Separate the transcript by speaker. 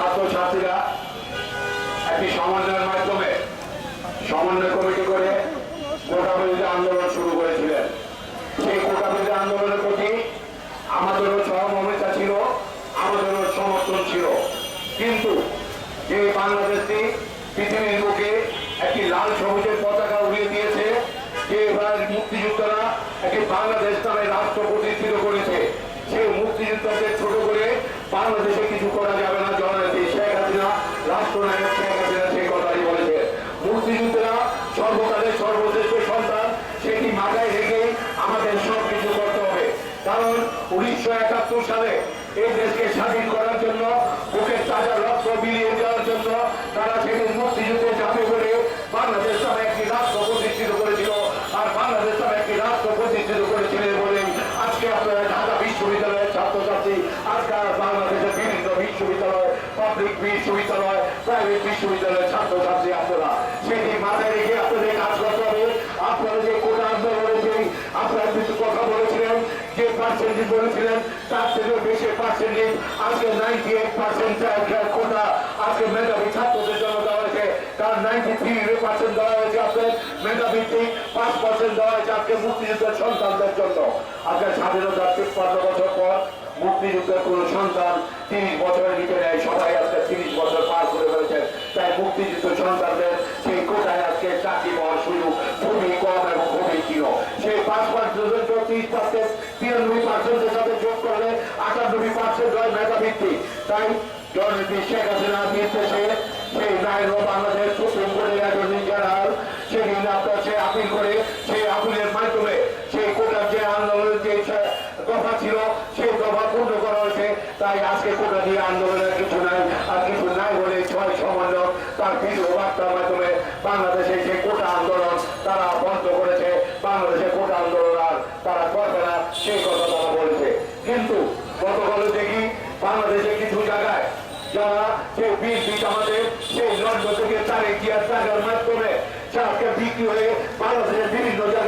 Speaker 1: ছাত্রছাত্রীরা একটি সমন্বয়ের মাধ্যমে সমন্বয় কমিটি করে কোটা বিরোধী আন্দোলন শুরু করেছিলেন। সেই কোটা বিরোধী আন্দোলনের প্রতি আমাদেরও সহমর্মিতা ছিল আমাদেরও সমর্থন ছিল। কিন্তু এই বাংলাদেশটি পৃথিবীর বুকে একটি লাল সবুজের পতাকা উড়িয়ে দিয়েছে যে এবার মুক্তিযোদ্ধারা একটি বাংলাদেশ নামে রাষ্ট্র প্রতিষ্ঠিত করেছে। সেই মুক্তিযোদ্ধাদের ছোট করে বাংলাদেশে কিছু করা যাবে সন্তান, সেটি মাথায় রেখে আমাদের সব করতে হবে কারণ উনিশশো একাত্তর সালে এই দেশকে স্বাধীন করার জন্য, বুকের তাজা রক্ত বিলিয়ে দেওয়ার জন্য তারা সেদিন মুক্তিযুদ্ধে ঝাঁপে পড়ে বাংলাদেশ নামে একটি রাষ্ট্র প্রতিষ্ঠিত করেছিল আর বাংলাদেশ নামে একটি রাষ্ট্র প্রতিষ্ঠিত করেছিলেন বলে আজকে আপনারা ঢাকা বিশ্ববিদ্যালয়ের ছাত্রছাত্রী আজকে বাংলাদেশের বিভিন্ন বিশ্ববিদ্যালয় পাবলিক বিশ্ববিদ্যালয়, প্রাইভেট বিশ্ববিদ্যালয়ের ছাত্রছাত্রী আপনারা সেটি মাথায় রেখে আপনাদের কাজ করতে হবে। আপনারা যে কোটা আন্দোলনে যে আপনারা কিছু কথা বলেছিলেন, যে পার্সেন্টেজ বলেছিলেন, তার থেকেও বেশি পার্সেন্টেজ আজকে নাইনটি এইট পার্সেন্ট কোটা আজকে মেধাবী ছাত্রদের জন্য দেওয়া হয়েছে। তার নাইনটি থ্রি পার্সেন্ট দেওয়া হয়েছে আপনার মেধাভিত্তিক পাঁচ পার্সেন্ট দেওয়া হয়েছে আজকে মুক্তিযুদ্ধের সন্তানদের জন্য। আজকে স্বাধীনতার তিপ্পান্ন বছর পর মুক্তিযুদ্ধের কোন সন্তান তিরিশ বছরের নিচে নেয় সবাই আজকে তিরিশ বছর পার করে ফেলেছেন তাই মুক্তিযুদ্ধ সন্তানদের সেই কোটায় আজকে চাকরি পাওয়ার সুযোগ খুবই কম এবং খুবই ক্ষীণ সেই পাঁচ পার্সেন্ট তিরিশ পার্সেন্ট তিরানব্বই পার্সেন্টের সাথে যোগ করলে আটানব্বই পার্সেন্ট হয় মেধাভিত্তিক। তাই জননেত্রী শেখ হাসিনা নির্দেশে সেই নাইন বাংলাদেশ সুপ্রিম কোর্টের অ্যাটর্নি জেনারেল সেদিন আপনার সে আপিল করে সেই আপিলের মাধ্যমে সেই কোটার যে আন্দোলনের যে দফা ছিল, সেই দফা পূর্ণ করা হয়েছে। তাই আজকে কোটা দিয়ে আন্দোলনের কিছু নাই আর কিছু নাই বলে ছয় সমন্বয় তার ভিডিও বার্তার মাধ্যমে বাংলাদেশে যে কোটা আন্দোলন তারা বন্ধ করেছে, বাংলাদেশে কোটা আন্দোলন আর তারা করবে না, সেই কথা তারা বলেছে। কিন্তু গতকাল দেখি বাংলাদেশে কিছু জায়গায় যারা সেই বিএনপি আমাদের, সেই লন্ডন থেকে তার গিয়ার টাকার মাধ্যমে সে বিক্রি হয়ে বাংলাদেশের বিভিন্ন জায়গায়